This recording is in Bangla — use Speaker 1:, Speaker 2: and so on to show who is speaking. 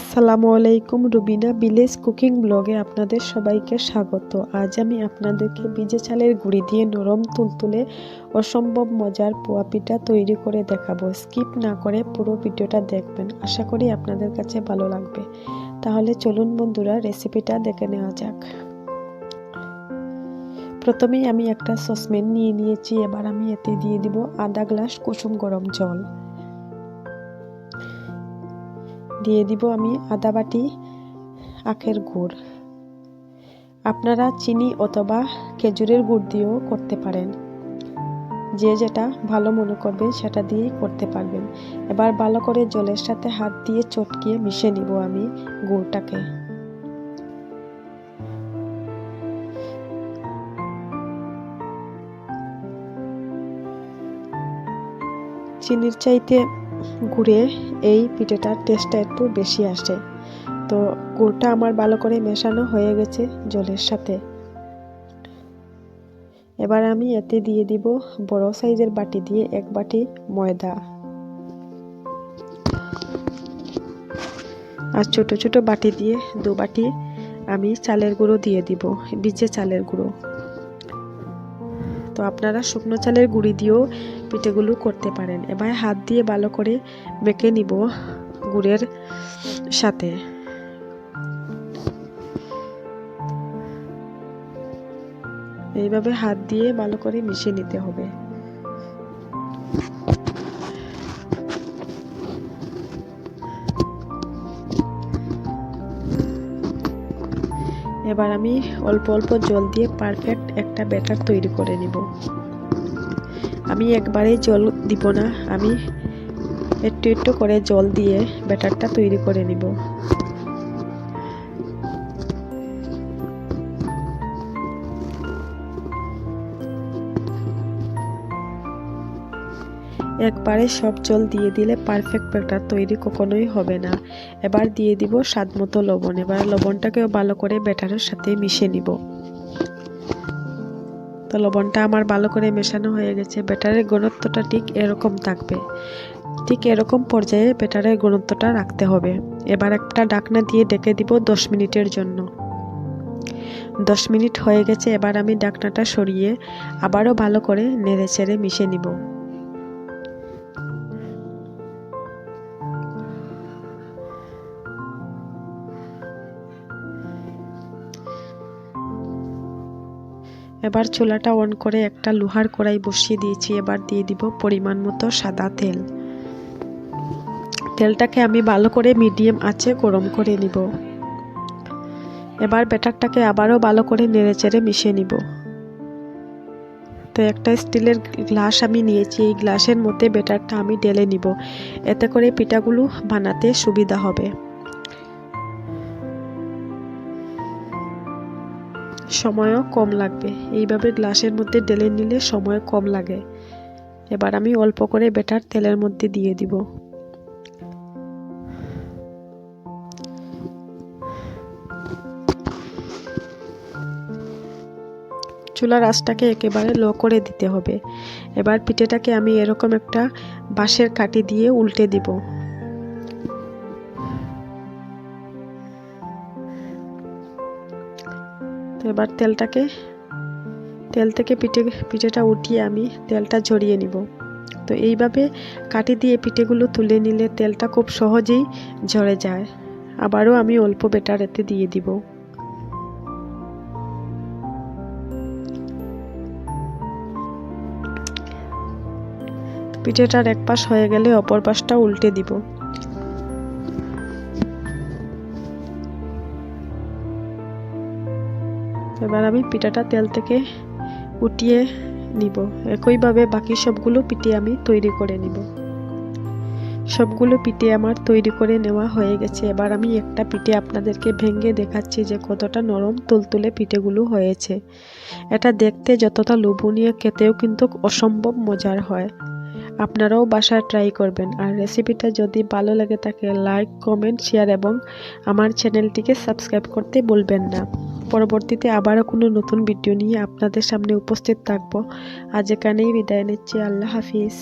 Speaker 1: আসসালামু আলাইকুম, রুবিনা ভিলেজ কুকিং ব্লগে আপনাদের সবাইকে স্বাগত। আজ আমি আপনাদেরকে ভিজে চালের গুঁড়ি দিয়ে নরম তুলতুলে অসম্ভব মজার পোয়া পিঠা তৈরি করে দেখাবো। স্কিপ না করে পুরো ভিডিওটা দেখবেন, আশা করি আপনাদের কাছে ভালো লাগবে। তাহলে চলুন বন্ধুরা, রেসিপিটা দেখে নেওয়া যাক। প্রথমেই আমি একটা সসপ্যান নিয়ে নিয়েছি, এবার আমি এতে দিয়ে দিব আধা গ্লাস কুসুম গরম জল। দিয়ে দিব আমি আদা বাটি, আখের গুড়। আপনারা চিনি অথবা খেজুরের গুড় দিয়েও করতে পারেন। যে যেটা ভালো মনে করবেন সেটা দিয়েই করতে পারবেন। এবার ভালো করে জলের সাথে হাত দিয়ে চটকিয়ে মিশে নিব আমি গুড়টাকে। চিনির চাইতে গুড়ে এই পিঠেটার টেস্টটা একটু বেশি আসে। তো গুড়টা আমার ভালো করে মেশানো হয়ে গেছে জলের সাথে। এবার আমি এতে দিয়ে দিব বড় সাইজের বাটি দিয়ে এক বাটি ময়দা। আর ছোট ছোট বাটি দিয়ে দু বাটি আমি চালের গুঁড়ো দিয়ে দিব বিচে চালের গুঁড়ো। তো আপনারা শুকনো চালের গুঁড়ি দিয়েও পিঠেগুলো করতে পারেন। এবার হাত দিয়ে ভালো করে মেখে নিব গুড়ের সাথে। এইভাবে হাত দিয়ে ভালো করে মিশিয়ে নিতে হবে। এবার আমি অল্প অল্প জল দিয়ে পারফেক্ট একটা ব্যাটার তৈরি করে নিব। আমি একবারেই জল দিব না, আমি একটু একটু করে জল দিয়ে ব্যাটারটা তৈরি করে নিব। একবারে সব জল দিয়ে দিলে পারফেক্ট ব্যাটার তৈরি কখনোই হবে না। এবার দিয়ে দিব স্বাদ মতো লবণ। এবার লবণটাকেও ভালো করে ব্যাটারের সাথে মিশিয়ে নিব। তো লবণটা আমার ভালো করে মেশানো হয়ে গেছে। ব্যাটারের ঘনত্বটা ঠিক এরকম থাকবে। ঠিক এরকম পর্যায়ে ব্যাটারের ঘনত্বটা রাখতে হবে। এবার একটা ডাকনা দিয়ে ডেকে দিব দশ মিনিটের জন্য। দশ মিনিট হয়ে গেছে। এবার আমি ডাকনাটা সরিয়ে আবারও ভালো করে নেড়ে চেড়ে মিশিয়ে নিব। এবার চুলাটা অন করে একটা লোহার কড়াই বসিয়ে দিয়েছি, এবার দিয়ে দিব পরিমাণ মতো সাদা তেল। তেলটাকে আমি ভালো করে মিডিয়াম আছে গরম করে নিব। এবার ব্যাটারটাকে আবারও ভালো করে নেড়েচেড়ে মিশিয়ে নিব। তো একটা স্টিলের গ্লাস আমি নিয়েছি, এই গ্লাসের মধ্যে ব্যাটারটা আমি ঢেলে নিব। এতে করে পিঠাগুলো বানাতে সুবিধা হবে। সময়ও কম লাগবে। এইভাবে গ্লাসের মধ্যে ঢেলে নিলে সময় কম লাগে। এবার আমি অল্প করে বেটার তেলের মধ্যে দিয়ে দিব। চুলার আঁচটাকে একেবারে লো করে দিতে হবে। এবার পিঠেটাকে আমি এরকম একটা বাঁশের কাটি দিয়ে উল্টে দিব। তো এবার তেলটাকে, তেল থেকে পিঠে, পিঠেটা উঠিয়ে আমি তেলটা ঝরিয়ে নিব। তো এইভাবে কাটি দিয়ে পিঠেগুলো তুলে নিলে তেলটা খুব সহজেই ঝরে যায়। আবারও আমি অল্প বেটার এতে দিয়ে দিব। পিঠেটার এক পাশ হয়ে গেলে অপর পাশটা উল্টে দিব। এবার আমি পিঠাটা তেল থেকে উঠিয়ে নিব। একইভাবে বাকি সবগুলো পিঠে আমি তৈরি করে নিব। সবগুলো পিঠে আমার তৈরি করে নেওয়া হয়ে গেছে। এবার আমি একটা পিঠে আপনাদেরকে ভেঙে দেখাচ্ছি যে কতটা নরম তুলতুলে পিঠেগুলো হয়েছে। এটা দেখতে যতটা লোভনীয়, খেতেও কিন্তু অসম্ভব মজার হয়। আপনারাও বাসায় ট্রাই করবেন। আর রেসিপিটা যদি ভালো লাগে থাকে, লাইক, কমেন্ট, শেয়ার এবং আমার চ্যানেলটিকে সাবস্ক্রাইব করতে বলবেন না। পরবর্তীতে আবারও কোনো নতুন ভিডিও নিয়ে আপনাদের সামনে উপস্থিত থাকব। আজ এখানেই বিদায় নিচ্ছি। আল্লাহ হাফিজ।